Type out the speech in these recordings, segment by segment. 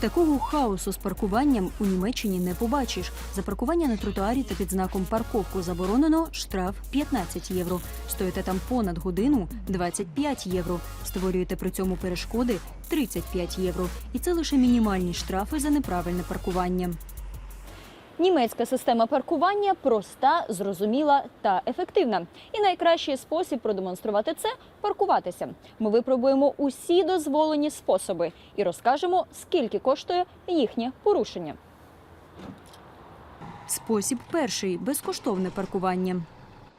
Такого хаосу з паркуванням у Німеччині не побачиш. За паркування на тротуарі та під знаком парковку заборонено штраф 15 євро. Стоїте там понад годину 25 євро. Створюєте при цьому перешкоди 35 євро. І це лише мінімальні штрафи за неправильне паркування. Німецька система паркування проста, зрозуміла та ефективна. І найкращий спосіб продемонструвати це паркуватися. Ми випробуємо усі дозволені способи і розкажемо, скільки коштує їхнє порушення. Спосіб перший безкоштовне паркування.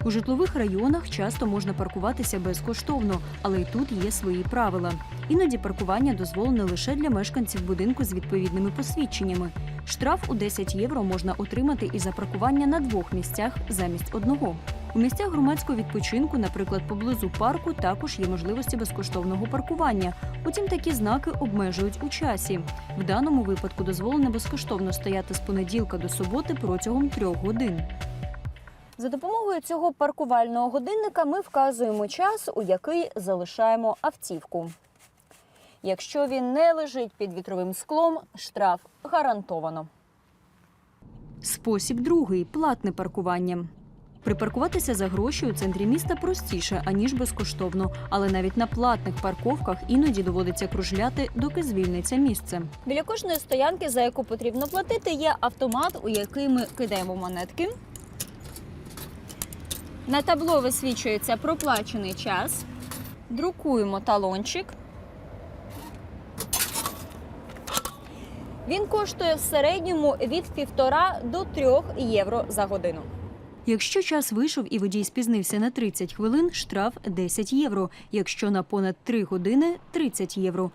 У житлових районах часто можна паркуватися безкоштовно, але й тут є свої правила. Іноді паркування дозволене лише для мешканців будинку з відповідними посвідченнями. Штраф у 10 євро можна отримати і за паркування на двох місцях замість одного. У місцях громадського відпочинку, наприклад, поблизу парку, також є можливості безкоштовного паркування. Утім, такі знаки обмежують у часі. В даному випадку дозволено безкоштовно стояти з понеділка до суботи протягом трьох годин. За допомогою цього паркувального годинника ми вказуємо час, у який залишаємо автівку. Якщо він не лежить під вітровим склом, штраф гарантовано. Спосіб другий платне паркування. Припаркуватися за гроші у центрі міста простіше, аніж безкоштовно, але навіть на платних парковках іноді доводиться кружляти, доки звільниться місце. Біля кожної стоянки, за яку потрібно платити, є автомат, у який ми кидаємо монетки. На табло висвічується проплачений час. Друкуємо талончик. Він коштує в середньому від 1,5 до 3 євро за годину. Якщо час вийшов і водій спізнився на 30 хвилин, штраф 10 євро. Якщо на понад 3 години 30 євро.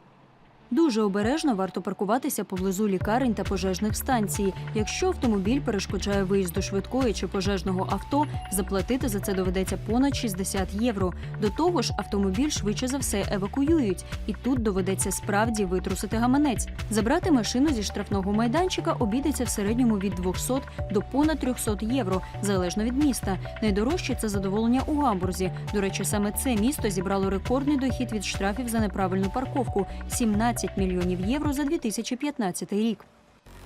Дуже обережно варто паркуватися поблизу лікарень та пожежних станцій. Якщо автомобіль перешкоджає виїзду швидкої чи пожежного авто, заплатити за це доведеться понад 60 євро. До того ж, автомобіль швидше за все евакуюють, і тут доведеться справді витрусити гаманець. Забрати машину зі штрафного майданчика обійдеться в середньому від 200 до понад 300 євро, залежно від міста. Найдорожче це задоволення у Гамбурзі. До речі, саме це місто зібрало рекордний дохід від штрафів за неправильну парковку 17 мільйонів євро за 2015 рік.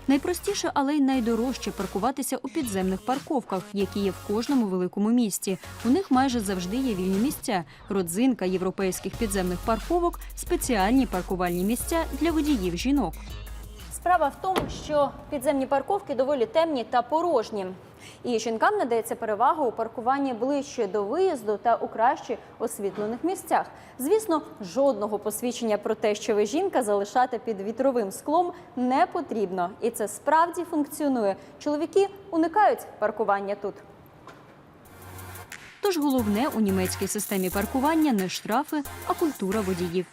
Найпростіше, але й найдорожче паркуватися у підземних парковках, які є в кожному великому місті. У них майже завжди є вільні місця. Родзинка європейських підземних парковок спеціальні паркувальні місця для водіїв жінок. Справа в тому, що підземні парковки доволі темні та порожні. І жінкам надається перевага у паркуванні ближче до виїзду та у краще освітлених місцях. Звісно, жодного посвідчення про те, що ви жінка, залишати під вітровим склом не потрібно. І це справді функціонує. Чоловіки уникають паркування тут. Тож головне у німецькій системі паркування не штрафи, а культура водіїв.